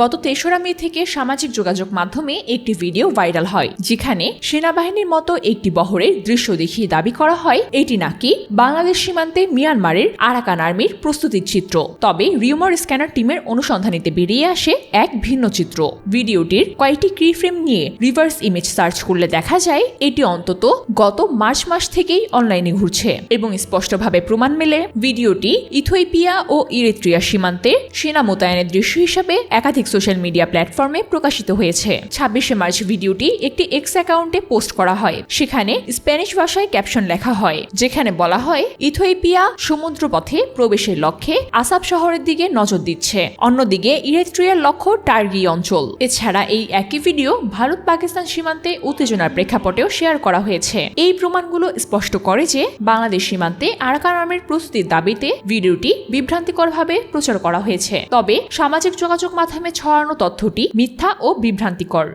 গত তেসরা মে থেকে সামাজিক যোগাযোগ মাধ্যমে একটি ভিডিও ভাইরাল হয়, যেখানে সেনাবাহিনীর মতো একটি বহরের দৃশ্য দেখিয়ে দাবি করা হয়, এটি নাকি বাংলাদেশ সীমান্তে মিয়ানমারের আরাকান আর্মির প্রস্তুতির চিত্র। তবে রিউমার স্ক্যানার টিমের অনুসন্ধানীতে বেরিয়ে আসে এক ভিন্ন চিত্র। ভিডিওটির কয়েকটি ক্রি ফ্রেম নিয়ে রিভার্স ইমেজ সার্চ করলে দেখা যায়, এটি অন্তত গত মার্চ মাস থেকেই অনলাইনে ঘুরছে। এবং স্পষ্টভাবে প্রমাণ মেলে, ভিডিওটি ইথোপিয়া ও ইরিত্রিয়া সীমান্তে সেনা মোতায়েনের দৃশ্য হিসাবে একাধিক সোশ্যাল মিডিয়া প্ল্যাটফর্মে প্রকাশিত হয়েছে। ছাব্বিশে মার্চ ভিডিওটি একটি এক্স অ্যাকাউন্টে পোস্ট করা হয়। সেখানে স্প্যানিশ ভাষায় ক্যাপশন লেখা হয়, যেখানে বলা হয় ইথোপিয়া সমুদ্রপথে প্রবেশের লক্ষ্যে আসাব শহরের দিকে নজর দিচ্ছে। অন্যদিকে, ইরেত্রিয়ার লক্ষ্য টার্গি অঞ্চল। এছাড়া এই একই ভিডিও ভারত পাকিস্তান সীমান্তে উত্তেজনার প্রেক্ষাপটেও শেয়ার করা হয়েছে। এই প্রমাণগুলো স্পষ্ট করে যে বাংলাদেশ সীমান্তে আরাকান আর্মির প্রস্তুতির দাবিতে ভিডিওটি বিভ্রান্তিকরভাবে প্রচার করা হয়েছে। তবে সামাজিক যোগাযোগ মাধ্যমে ছড়ানো তথ্যটি মিথ্যা ও বিভ্রান্তিকর।